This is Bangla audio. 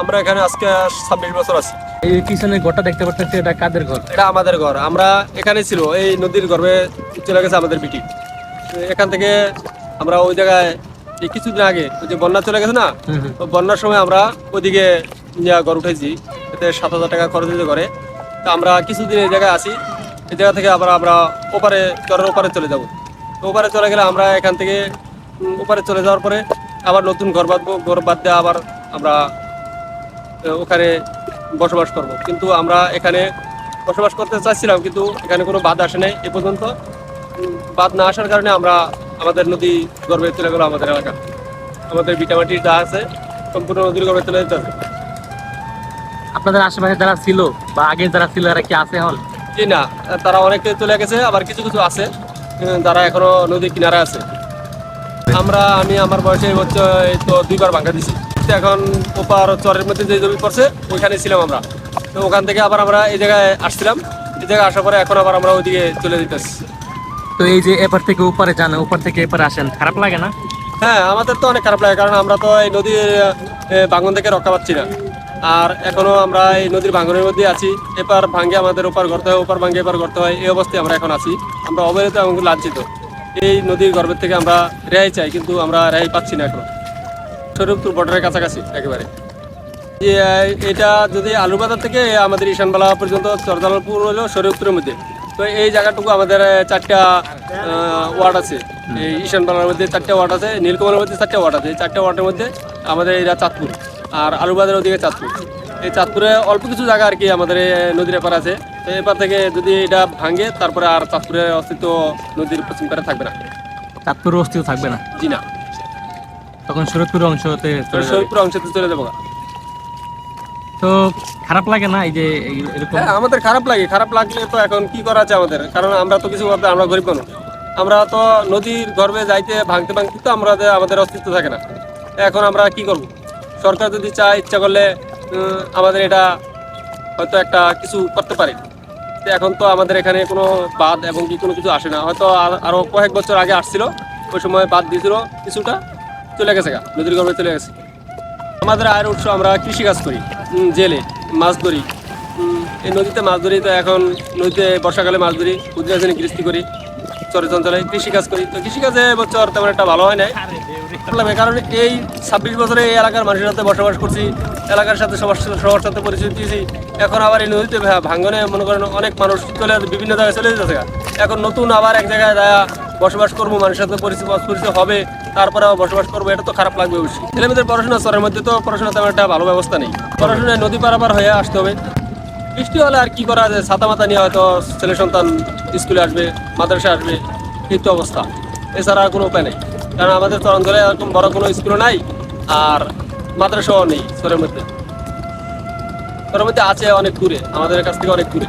আমরা এখানে আজকে ছাব্বিশ বছর আছি। এই পিছনে ঘরটা দেখতে পাচ্ছি এটা কাদের ঘর? এটা আমাদের ঘর। আমরা এখানে ছিল এই নদীর গর্ভে চলে গেছে আমাদের বিটি। এখান থেকে আমরা ওই জায়গায় এই কিছুদিন আগে ওই যে বন্যা চলে গেছে না বন্যার সময় আমরা ওইদিকে ঘর উঠেছি এতে সাত হাজার টাকা খরচ হয়েছে ঘরে। তো আমরা কিছুদিন এই জায়গায় আসি এই জায়গা থেকে আবার আমরা ওপারে চরের ওপারে চলে যাব। তো ওপারে চলে গেলে আমরা এখান থেকে ওপারে চলে যাওয়ার পরে আবার নতুন ঘর বাঁধবো ঘর বাদ দিয়ে আবার আমরা ওখানে বসবাস করব। কিন্তু আমরা এখানে বসবাস করতে চাচ্ছিলাম কিন্তু এখানে কোনো বাদ আসে নাই এ পর্যন্ত। বাদ না আসার কারণে আমরা আমাদের নদী গর্ভে চলে গেলো আমাদের এলাকা। আমাদের ভিটামাটি যা আছে সম্পূর্ণ নদীর গর্ভে চলে যেতে হবে। আপনাদের আশেপাশে যারা ছিল বা আগে যারা ছিল এরা কি আছে এখন? জি না তারা অনেকে চলে গেছে আবার কিছু কিছু আছে যারা এখনও নদীর কিনারে আছে। আমরা আমি আমার বয়সে হচ্ছে এই তো দুইবার ভাঙ্গা দিছি। তো এখন ওপার চরের মধ্যে যে জমি পড়ছে ওইখানে ছিলাম আমরা। তো ওখান থেকে আবার আমরা এই জায়গায় আসছিলাম। এই জায়গায় আসার পরে এখন আবার আমরা ওইদিকে চলে যেতেছি তো এই যে এপার থেকে উপরে যান উপর থেকে এপারে আসেন খারাপ লাগে না? হ্যাঁ আমাদের তো অনেক খারাপ লাগে কারণ আমরা তো এই নদীর ভাঙন থেকে রক্ষা পাচ্ছি না। আর এখনও আমরা এই নদীর ভাঙনের মধ্যে আছি। এপার ভাঙ্গে আমাদের ওপার গড়তে হয় ওপার ভাঙ্গে এপার গড়তে হয় এই অবস্থায় আমরা এখন আছি। আমরা অবহেলিত এবং লাঞ্ছিত। এই নদীর গর্ভের থেকে আমরা রেহাই চাই কিন্তু আমরা রেহাই পাচ্ছি না এখন। শরীরপুর বর্ডারের কাছাকাছি একেবারে। যে এটা যদি আলুবাজার থেকে আমাদের ঈশানবালা পর্যন্ত চরদালপুর হলো শরীরপুরের মধ্যে তো এই জায়গাটুকু আমাদের চারটা ওয়ার্ড আছে। এই ঈশানবালার মধ্যে চারটা ওয়ার্ড আছে নীলকমলের মধ্যে চারটা ওয়ার্ড আছে। এই চারটা ওয়ার্ডের মধ্যে আমাদের এটা চাঁদপুর আর আলুবাজারের ওদিকে চাঁদপুর। এই চাঁদপুরে অল্প কিছু জায়গা আর কি আমাদের নদীর এপার আছে। তো এপার থেকে যদি এটা ভাঙে তারপরে আর চাঁদপুরের অস্তিত্ব নদীর পশ্চিম পারে থাকবে না। চাঁদপুর অস্তিত্ব থাকবে না? জি না। তখন শরৎপুর অংশতে চলে যাবে। শরীরপুর অংশতে চলে যাব তো খারাপ লাগে না এই যে এরকম? হ্যাঁ আমাদের খারাপ লাগে। খারাপ লাগলে তো এখন কি করা আছে আমাদের? কারণ আমরা তো কিছু করতে আমরা গরিব মানুষ। আমরা তো নদীর গর্ভে যাইতে ভাঙতে ভাঙতে তো আমরা আমাদের অস্তিত্ব থাকে না। এখন আমরা কি করব? সরকার যদি চায় ইচ্ছা করলে আমাদের এটা হয়তো একটা কিছু করতে পারে। এখন তো আমাদের এখানে কোনো বাদ এবং কি কোনো কিছু আসে না। হয়তো আর- আরও কয়েক বছর আগে আসছিল। ওই সময় বাদ দিয়েছিল কিছুটা। চলে গেছে গা নদীর গর্ভে চলে গেছে। আমাদের আয়ের উৎস আমরা কৃষিকাজ করি জেলে মাছ ধরি। এই নদীতে মাছ ধরি তো এখন নদীতে বর্ষাকালে মাছ ধরি উদ্রাজনে গৃষ্টি করি চরে চঞ্চলে কৃষিকাজ করি। তো কৃষিকাজে এবছর তেমন একটা ভালো হয় নাই। কারণ এই ছাব্বিশ বছরে এই এলাকার মানুষের সাথে বসবাস করছি এলাকার সাথে সবার সাথে- সবার সাথে পরিচিত দিয়েছি এখন আবার এই নদীতে ভা- ভাঙ্গনে মনে করেন অনেক মানুষ চলে বিভিন্ন জায়গায় চলে যেতেছে এখন নতুন আবার এক জায়গায় যায় বসবাস করব, মানুষের সাথে পরিচিত পরিচিত হবে, তারপরে বসবাস করব, এটা তো খারাপ লাগবে অবশ্যই। ছেলেমেয়েদের পড়াশোনা, চরের মধ্যে তো পড়াশোনা তেমন একটা ভালো ব্যবস্থা নেই। পড়াশোনায় নদী পারাপার হয়ে আসতে হবে। বৃষ্টি হলে আর কি করা যায়? ছাতা মাতা নিয়ে হয়তো ছেলে সন্তান স্কুলে আসবে মাদ্রাসা আসবে, এই তো অবস্থা। এছাড়া আর কোনো উপায় নেই। কারণ আমাদের তো অঞ্চলে এরকম বড় কোনো স্কুলও নাই, আর মাদ্রাসাও নেই শহরের মধ্যে। শহরের মধ্যে আছে অনেক দূরে, আমাদের কাছ থেকে অনেক দূরে।